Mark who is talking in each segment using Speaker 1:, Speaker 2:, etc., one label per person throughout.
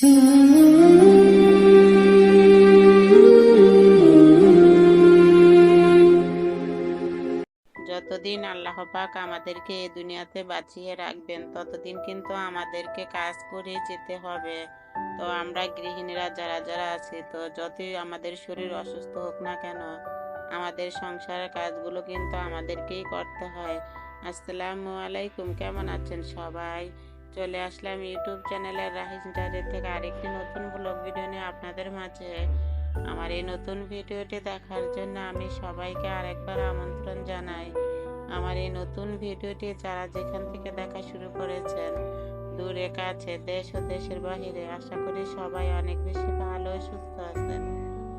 Speaker 1: যতদিন আল্লাহ পাক আমাদেরকে এই দুনিয়াতে বাঁচিয়ে রাখবেন, ততদিন কিন্তু আমাদেরকে কাজ করে যেতে হবে। তো আমরা গৃহিণীরা যারা যারা আছি, তো যতই আমাদের শরীর অসুস্থ হোক না কেন, আমাদের সংসারের কাজগুলো কিন্তু আমাদেরকেই করতে হয়। আসসালামু আলাইকুম, কেমন আছেন সবাই? চলে আসলাম ইউটিউব চ্যানেলের রাহিস ডায়ের থেকে আরেকটি নতুন ব্লগ ভিডিও নিয়ে আপনাদের মাঝে। আমার এই নতুন ভিডিওটি দেখার জন্য আমি সবাইকে আরেকবার আমন্ত্রণ জানাই। আমার এই নতুন ভিডিওটি যারা যেখান থেকে দেখা শুরু করেছেন, দূরে কাছে, দেশ ও দেশের বাহিরে, আশা করি সবাই অনেক বেশি ভালো সুস্থ আছেন।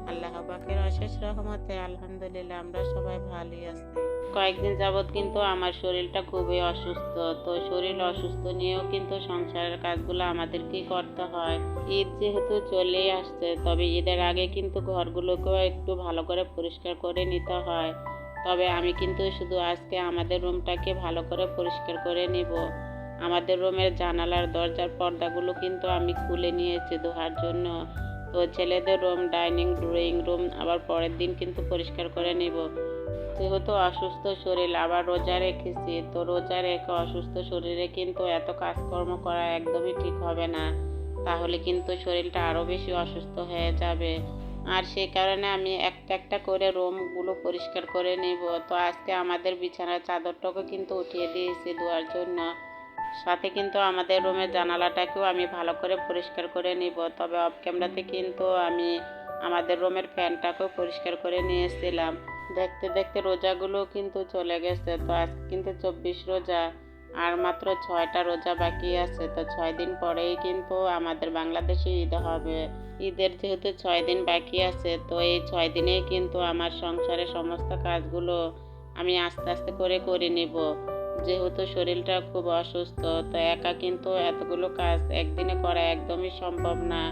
Speaker 1: আল্লাহ পাকের অশেষ রহমতে, আলহামদুলিল্লাহ, আমরা সবাই ভালোই আছি। কয়েকদিন যাবৎ কিন্তু আমার শরীরটা খুবই অসুস্থ। তো শরীর অসুস্থ নিয়েও কিন্তু সংসারের কাজগুলো আমাদেরকেই করতে হয়। ঈদ যেহেতু চলেই আসছে, তবে ঈদের আগে কিন্তু ঘরগুলোকেও একটু ভালো করে পরিষ্কার করে নিতে হয়। তবে আমি কিন্তু শুধু আজকে আমাদের রুমটাকে ভালো করে পরিষ্কার করে নিব। আমাদের রুমের জানালার দরজার পর্দাগুলো কিন্তু আমি খুলে নিয়েছি ধোয়ার জন্য। তো ছেলেদের রুম, ডাইনিং, ড্রয়িং রুম আবার পরের দিন কিন্তু পরিষ্কার করে নিব। যেহেতু অসুস্থ শরীর, আবার রোজা রেখেছি, তো রোজা রেখে অসুস্থ শরীরে কিন্তু এত কাজকর্ম করা একদমই ঠিক হবে না। তাহলে কিন্তু শরীরটা আরও বেশি অসুস্থ হয়ে যাবে। আর সেই কারণে আমি একটা একটা করে রুমগুলো পরিষ্কার করে নিব। তো আজকে আমাদের বিছানার চাদরটাকে কিন্তু উঠিয়ে দিয়েছি ধোয়ার জন্য। সাথে কিন্তু আমাদের রুমের জানালাটাকেও আমি ভালো করে পরিষ্কার করে নিব। তবে অফ ক্যামেরাতে কিন্তু আমি আমাদের রুমের ফ্যানটাকেও পরিষ্কার করে নিয়েছিলাম। দেখতে দেখতে রোজাগুলো কিন্তু চলে গেছে। তো আজকে কিন্তু চব্বিশ রোজা, আর মাত্র ছয়টা রোজা বাকি আছে। তো ছয় দিন পরেই কিন্তু আমাদের বাংলাদেশে ঈদ হবে। ঈদের যেহেতু ছয় দিন বাকি আছে, তো এই ছয় দিনেই কিন্তু আমার সংসারের সমস্ত কাজগুলো আমি আস্তে আস্তে করে করে নিব। যেহেতু শরীরটা খুব অসুস্থ, তো একা কিন্তু এতগুলো কাজ একদিনে করা একদমই সম্ভব না।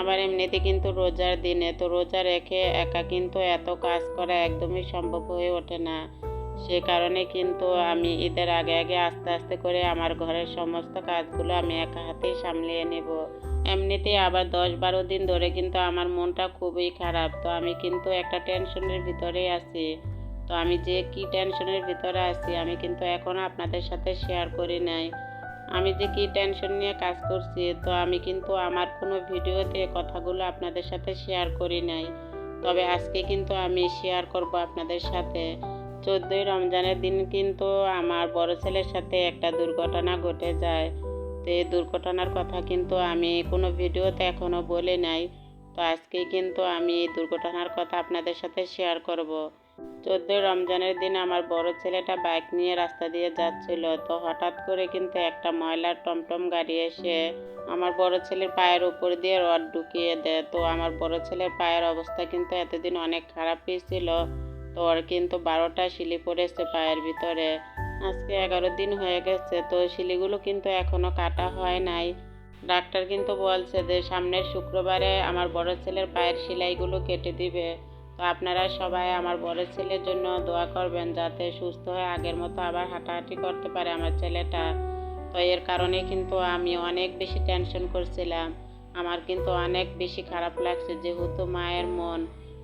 Speaker 1: আবার এমনিতে কিন্তু রোজার দিনে, তো রোজা রেখে একা কিন্তু এত কাজ করা একদমই সম্ভব হয়ে ওঠে না। সে কারণে কিন্তু আমি ঈদের আগে আগে আস্তে আস্তে করে আমার ঘরের সমস্ত কাজগুলো আমি একা হাতেই সামলিয়ে নেব। এমনিতেই আবার দশ বারো দিন ধরে কিন্তু আমার মনটা খুবই খারাপ, তো আমি কিন্তু একটা টেনশনের ভিতরেই আছি। তো আমি যে কি টেনশনের ভিতরে আছি, আমি কিন্তু এখনও আপনাদের সাথে শেয়ার করি নাই। আমি যে কি টেনশন নিয়ে কাজ করছি, তো আমি কিন্তু আমার কোনো ভিডিওতে কথাগুলো আপনাদের সাথে শেয়ার করি নাই। তবে আজকে কিন্তু আমি শেয়ার করব আপনাদের সাথে। চোদ্দোই রমজানের দিন কিন্তু আমার বড় ছেলের সাথে একটা দুর্ঘটনা ঘটে যায়। তো এই দুর্ঘটনার কথা কিন্তু আমি কোনো ভিডিওতে এখনও বলে নাই। তো আজকেই কিন্তু আমি এই দুর্ঘটনার কথা আপনাদের সাথে শেয়ার করব। চোদ্দোই রমজানের দিন আমার বড় ছেলেটা বাইক নিয়ে রাস্তা দিয়ে যাচ্ছিল, তো হঠাৎ করে কিন্তু একটা ময়লার টমটম গাড়ি এসে আমার বড় ছেলের পায়ের উপর দিয়ে রড ঢুকিয়ে দেয়। তো আমার বড় ছেলের পায়ের অবস্থা কিন্তু এতদিন অনেক খারাপই ছিল তো ওর কিন্তু বারোটা শিলি পড়েছে পায়ের ভিতরে। আজকে এগারো দিন হয়ে গেছে, তো শিলিগুলো কিন্তু এখনও কাটা হয় নাই। ডাক্তার কিন্তু বলছে যে সামনের শুক্রবারে আমার বড় ছেলের পায়ের সেলাইগুলো কেটে দিবে। তো আপনারা সবাই আমার বড় ছেলের জন্য দোয়া করবেন যাতে সুস্থ হয়ে আগের মতো আবার হাঁটাহাঁটি করতে পারে আমার ছেলেটা। তো এর কারণে কিন্তু আমি অনেক বেশি টেনশন করছিলাম। আমার কিন্তু অনেক বেশি খারাপ লাগছে যেহেতু মায়ের মন।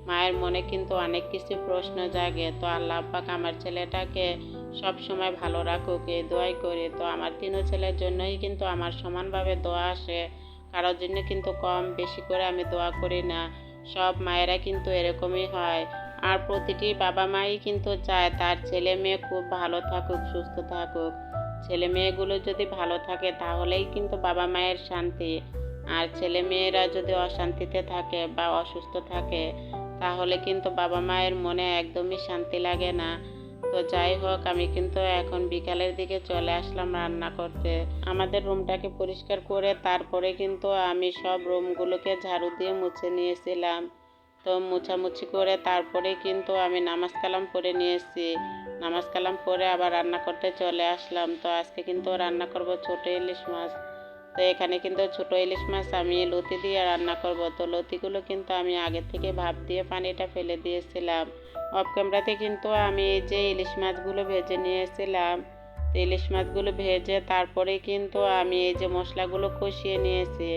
Speaker 1: মায়ের মনে কিন্তু অনেক কিছু প্রশ্ন জাগে। তো আল্লাহ পাক আমার ছেলেটাকে সব সময় ভালো রাখুক, এই দোয়াই করি। তো আমার তিনও ছেলের জন্যই কিন্তু আমার সমানভাবে দোয়া আসে। কারোর জন্য কিন্তু কম বেশি করে আমি দোয়া করি না। সব মায়েরা কিন্তু এরকমই হয়। আর প্রতিটি বাবা মাই কিন্তু চায় তার ছেলে মেয়ে খুব ভালো থাকুক, সুস্থ থাকুক। ছেলে মেয়েগুলো যদি ভালো থাকে তাহলেই কিন্তু বাবা মায়ের শান্তি। আর ছেলে মেয়েরা যদি অশান্তিতে থাকে বা অসুস্থ থাকে তাহলে কিন্তু বাবা মায়ের মনে একদমই শান্তি লাগে না। তো যাই হোক, আমি কিন্তু এখন বিকালের দিকে চলে আসলাম রান্না করতে। আমাদের রুমটাকে পরিষ্কার করে তারপরে কিন্তু আমি সব রুমগুলোকে ঝাড়ু দিয়ে মুছে নিয়েছিলাম। তো মুছামুছি করে তারপরে কিন্তু আমি নামাজ কালাম পরে নিয়েছি। নামাজ কালাম পরে আবার রান্না করতে চলে আসলাম। তো আজকে কিন্তু রান্না করব ছোট ইলিশ মাছ। তো এখানে কিন্তু ছোট ইলিশ মাছ আমি লতি দিয়ে রান্না করব। তো লতিগুলো কিন্তু আমি আগে থেকে ভাপ দিয়ে পানিটা ফেলে দিয়েছিলাম। অফ ক্যামেরাতে কিন্তু আমি এই যে ইলিশ মাছগুলো ভেজে নিয়েছিলাম ইলিশ মাছগুলো ভেজে তারপরে কিন্তু আমি এই যে মশলাগুলো কষিয়ে নিয়েছি।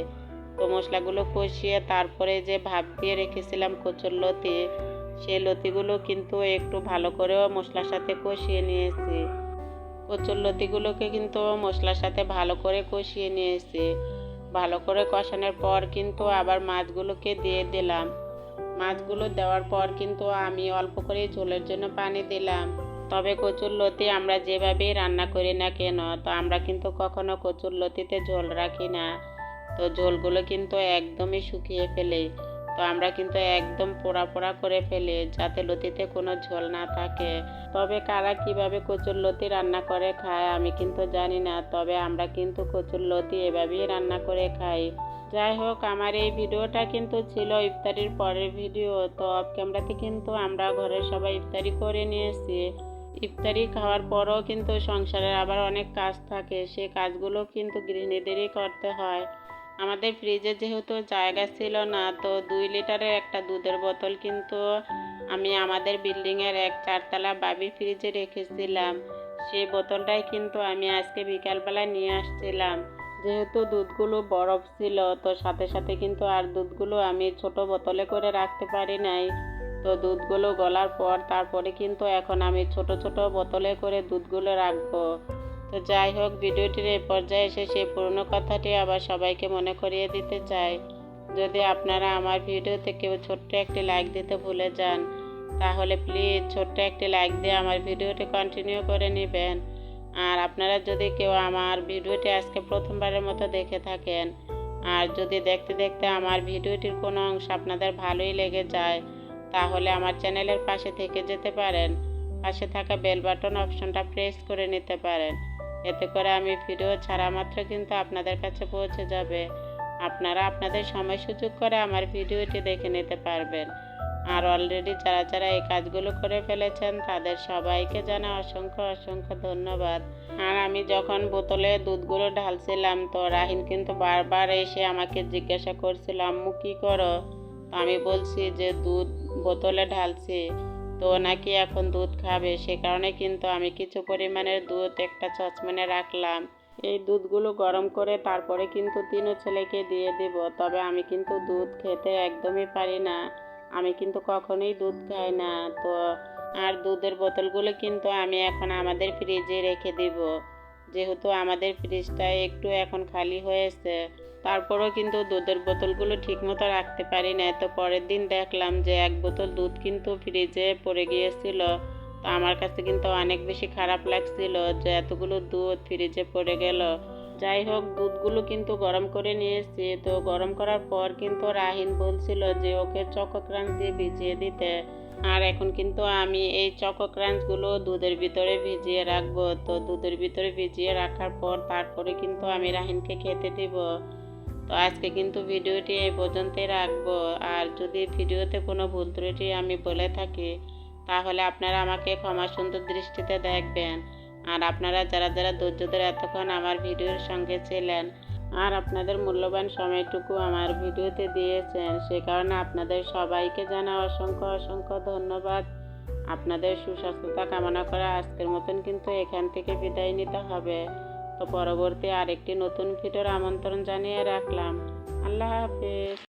Speaker 1: তো মশলাগুলো কষিয়ে তারপরে যে ভাপ দিয়ে রেখেছিলাম কচুর লতি, সেই লতিগুলো কিন্তু একটু ভালো করেও মশলার সাথে কষিয়ে নিয়েছি। কচুর লতিগুলোকে কিন্তু মশলার সাথে ভালো করে কষিয়ে নিয়েছি। ভালো করে কষানোর পর কিন্তু আবার মাছগুলোকে দিয়ে দিলাম। মাছগুলো দেওয়ার পর কিন্তু আমি অল্প করে ঝোলের জন্য পানি দিলাম। তবে কচুর লতি আমরা যেভাবেই রান্না করি না কেন, তো আমরা কিন্তু কখনো কচুর লতিতে ঝোল রাখি না। তো ঝোলগুলো কিন্তু একদমই শুকিয়ে ফেলে। তো আমরা কিন্তু একদম পোড়া পোড়া করে ফেলি যাতে লতিতে কোনো ঝোল না থাকে। তবে কারা কীভাবে কচুর লতি রান্না করে খায় আমি কিন্তু জানি না, তবে আমরা কিন্তু কচুর লতি এভাবেই রান্না করে খাই। যাই হোক, আমার এই ভিডিওটা কিন্তু ছিল ইফতারির পরের ভিডিও, তো অফ ক্যামেরাতে কিন্তু আমরা ঘরের সবাই ইফতারি করে নিয়েছি। ইফতারি খাওয়ার পরও কিন্তু সংসারের আবার অনেক কাজ থাকে, সে কাজগুলো কিন্তু গৃহিণীদেরই করতে হয়। আমাদের ফ্রিজে যেহেতু জায়গা ছিল না, তো দুই লিটারের একটা দুধের বোতল কিন্তু আমি আমাদের বিল্ডিংয়ের এক চারতলা বাবি ফ্রিজে রেখেছিলাম। সেই বোতলটাই কিন্তু আমি আজকে বিকালবেলায় নিয়ে আসছিলাম। যেহেতু দুধগুলো বরফ ছিল, তো সাথে সাথে কিন্তু আর দুধগুলো আমি ছোট বোতলে করে রাখতে পারি নাই। তো দুধগুলো গলার পর তারপরে কিন্তু এখন আমি ছোট ছোট বোতলে করে দুধগুলো রাখব। তো যাই হোক, ভিডিওটির এই পর্যায়ে এসে সেই পুরনো কথাটি আবার সবাইকে মনে করিয়ে দিতে চাই। যদি আপনারা আমার ভিডিওতে কেউ ছোট্ট একটি লাইক দিতে ভুলে যান, তাহলে প্লিজ ছোট্ট একটি লাইক দিয়ে আমার ভিডিওটি কন্টিনিউ করে নেবেন। আর আপনারা যদি কেউ আমার ভিডিওটি আজকে প্রথমবারের মতো দেখে থাকেন, আর যদি দেখতে দেখতে আমার ভিডিওটির কোনো অংশ আপনাদের ভালোই লেগে যায়, তাহলে আমার চ্যানেলের পাশে থেকে যেতে পারেন। পাশে থাকা বেল বাটন অপশনটা প্রেস করে নিতে পারেন। এতে করে আমি ভিডিও ছাড়া মাত্র কিন্তু আপনাদের কাছে পৌঁছে যাবে। আপনারা আপনাদের সময় সুযোগ করে আমার ভিডিওটি দেখে নিতে পারবেন। আর অলরেডি যারা যারা এই কাজগুলো করে ফেলেছেন, তাদের সবাইকে জানা অসংখ্য অসংখ্য ধন্যবাদ। আর আমি যখন বোতলে দুধগুলো ঢালছিলাম, তো রাহিন কিন্তু বারবার এসে আমাকে জিজ্ঞাসা করছিল, আম্মু, কী করো? আমি বলছি যে, দুধ বোতলে ঢালছি। তো নাকি এখন দুধ খাবে? সে কারণে কিন্তু আমি কিছু পরিমাণের দুধ একটা সসপ্যানে রাখলাম। এই দুধগুলো গরম করে তারপরে কিন্তু তিনও ছেলেকে দিয়ে দিব। তবে আমি কিন্তু দুধ খেতে একদমই পারি না। আমি কিন্তু কখনোই দুধ খাই না। তো আর দুধের বোতলগুলো কিন্তু আমি এখন আমাদের ফ্রিজে রেখে দিব। যেহেতু আমাদের ফ্রিজটা একটু এখন খালি হয়েছে। তারপরেও কিন্তু দুধের বোতলগুলো ঠিকমতো রাখতে পারি না তো পরের দিন দেখলাম যে এক বোতল দুধ কিন্তু ফ্রিজে পড়ে গিয়েছিল। তো আমার কাছে কিন্তু অনেক বেশি খারাপ লাগছিল যে এতগুলো দুধ ফ্রিজে পড়ে গেল। যাই হোক, দুধগুলো কিন্তু গরম করে নিয়েছি। তো গরম করার পর কিন্তু রাহিন বলছিল যে ওকে চকো ক্রাঞ্চ দিয়ে ভিজিয়ে দিতে। আর এখন কিন্তু আমি এই চকো ক্রাঞ্চগুলো দুধের ভিতরে ভিজিয়ে রাখব। তো দুধের ভিতরে ভিজিয়ে রাখার পর তারপরে কিন্তু আমি রাহিনকে খেতে দিব। তো আজকে কিন্তু ভিডিওটি এই পর্যন্তই রাখব। আর যদি ভিডিওতে কোনো ভুল ত্রুটি আমি বলে থাকি, তাহলে আপনারা আমাকে ক্ষমা সুন্দর দৃষ্টিতে দেখবেন। আর আপনারা যারা যারা ধৈর্য ধরে এতক্ষণ আমার ভিডিওর সঙ্গে ছিলেন আর আপনাদের মূল্যবান সময়টুকু আমার ভিডিওতে দিয়েছেন, সে কারণে আপনাদের সবাইকে জানা অসংখ্য অসংখ্য ধন্যবাদ। আপনাদের সুস্বাস্থ্যতা কামনা করে আজকের মতন কিন্তু এখান থেকে বিদায় নিতে হবে। তো পরবর্তী আরেকটি নতুন ভিডিওর আমন্ত্রণ জানিয়ে রাখলাম। আল্লাহ হাফেজ।